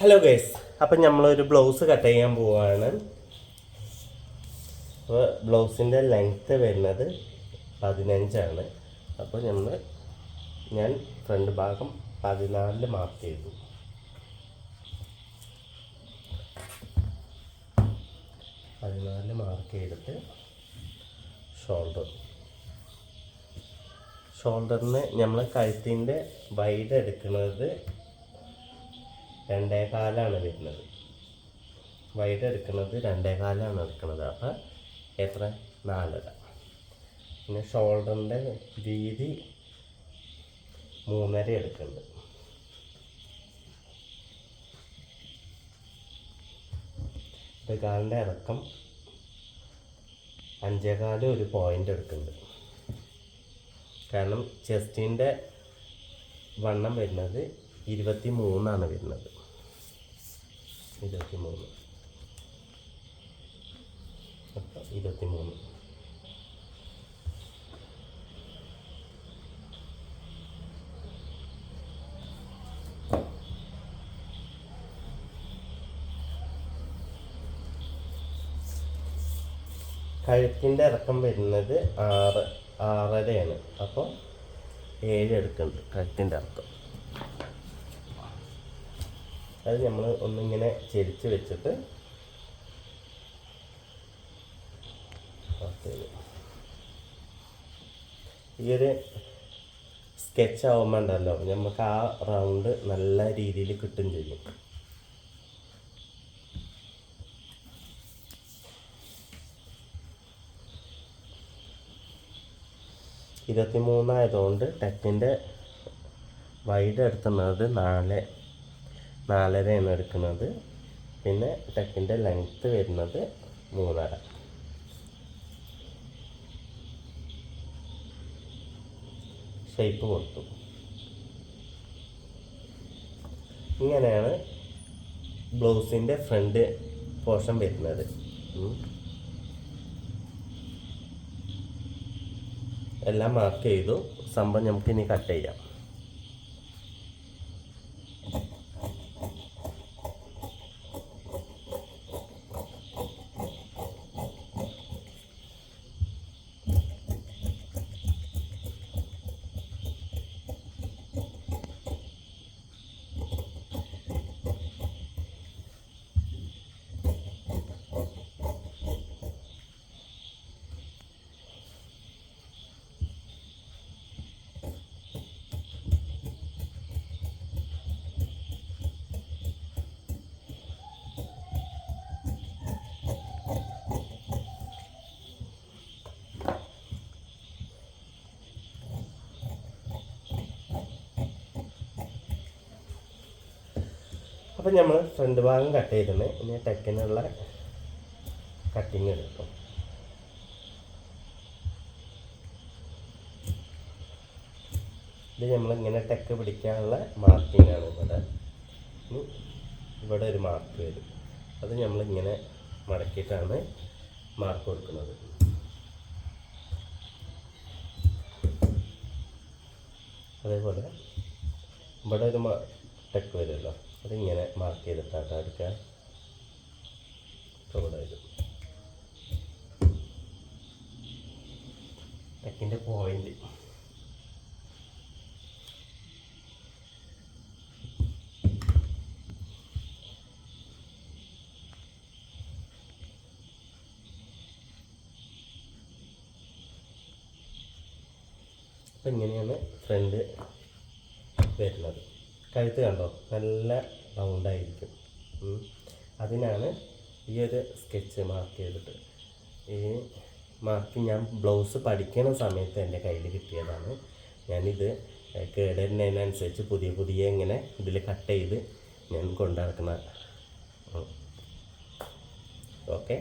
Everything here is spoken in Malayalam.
ഹലോ ഗൈസ് അപ്പം നമ്മളൊരു ബ്ലൗസ് കട്ട് ചെയ്യാൻ പോവാണ്. അപ്പോൾ ബ്ലൗസിന്റെ ലെങ്ത്ത് വരുന്നത് പതിനഞ്ചാണ്. അപ്പോൾ നമ്മൾ ഞാൻ ഫ്രണ്ട് ഭാഗം പതിനാലിൽ മാർക്ക് ചെയ്തു. പതിനാലിൽ മാർക്ക് ചെയ്തിട്ട് ഷോൾഡർ ഷോൾഡറിന് നമ്മൾ കഴുത്തിന്റെ വൈഡ് എടുക്കുന്നത് രണ്ടേ കാലാണ് വരുന്നത്. വൈഡ് എടുക്കുന്നത് രണ്ടേ കാലാണ് എടുക്കുന്നത്. അപ്പം എത്ര? നാലര. പിന്നെ ഷോൾഡറിന്റെ വീതി മൂന്നര എടുക്കുന്നുണ്ട് കാലിന്റെ ഇറക്കം അഞ്ചേകാൽ ഒരു പോയിന്റ് എടുക്കുന്നുണ്ട് കാരണം ചെസ്റ്റിന്റെ വണ്ണം വരുന്നത് ഇരുപത്തി മൂന്നാണ് വരുന്നത്. ഇരുപത്തി മൂന്ന് ഇരുപത്തി മൂന്ന് കഴുത്തിന്റെ ഇറക്കം വരുന്നത് ആറ് ആറരയാണ്. അപ്പോൾ ഏഴ് എടുക്കുന്നുണ്ട് കഴുത്തിന്റെ ഇറക്കം. അത് നമ്മൾ ഒന്നിങ്ങനെ ചെരിച്ച് വെച്ചിട്ട്. ഈ ഒരു സ്കെച്ച് ആവുമ്പോൾ ഉണ്ടല്ലോ നമുക്ക് ആ റൗണ്ട് നല്ല രീതിയിൽ കിട്ടും ചെയ്യും ഇരുപത്തി മൂന്നായതുകൊണ്ട് ടെക്കിന്റെ വൈഡ് എടുത്തുന്നത് നാല് നാലരയാണ് എടുക്കുന്നത്. പിന്നെ ടെക്കിന്റെ ലെങ്ത്ത് വരുന്നത് മൂന്നര. ഷേപ്പ് കൊടുത്തു. ഇങ്ങനെയാണ് ബ്ലൗസിന്റെ ഫ്രണ്ട് പോർഷൻ വരുന്നത്. എല്ലാം മാർക്ക് ചെയ്തു. സംഭവം നമുക്ക് ഇനി കട്ട് ചെയ്യാം. അപ്പം നമ്മൾ ഫ്രണ്ട് ഭാഗം കട്ട് ചെയ്തിട്ടുണ്ട്. ഇനി ടെക്കിനുള്ള കട്ടിങ് എടുക്കും. ഇത് നമ്മളിങ്ങനെ ടെക്ക് പിടിക്കാനുള്ള മാർക്കിംഗ് ആണ് ഇവിടെ. ഇവിടെ ഒരു മാർക്ക് വരും. അത് നമ്മളിങ്ങനെ മടക്കിയിട്ടാണ് മാർക്ക് കൊടുക്കുന്നത്. അതേപോലെ ഇവിടെ ഒരു ടെക്ക് വരുമല്ലോ. അതിങ്ങനെ മാർക്ക് ചെയ്തിട്ടാട്ടോ എടുക്കുക. ഇവിടെ വരും. ടെക്കിന്റെ പോയിന്റ് അപ്പം ഇങ്ങനെയാണ് ഫ്രണ്ട് വരുന്നത്. കഴുത്ത് കണ്ടോ? നല്ല റൗണ്ടായിരിക്കും. അതിനാണ് ഈ ഒരു സ്കെച്ച് മാർക്ക് ചെയ്തിട്ട്. ഈ മാർക്ക് ഞാൻ ബ്ലൗസ് പഠിക്കണ സമയത്ത് എന്റെ കയ്യിൽ കിട്ടിയതാണ്. ഞാനിത് കേടുന്നതിനനുസരിച്ച് പുതിയ പുതിയ ഇങ്ങനെ ഇതിൽ കട്ട് ചെയ്ത് ഞാൻ കൊണ്ടു നടക്കുന്ന ഓക്കെ?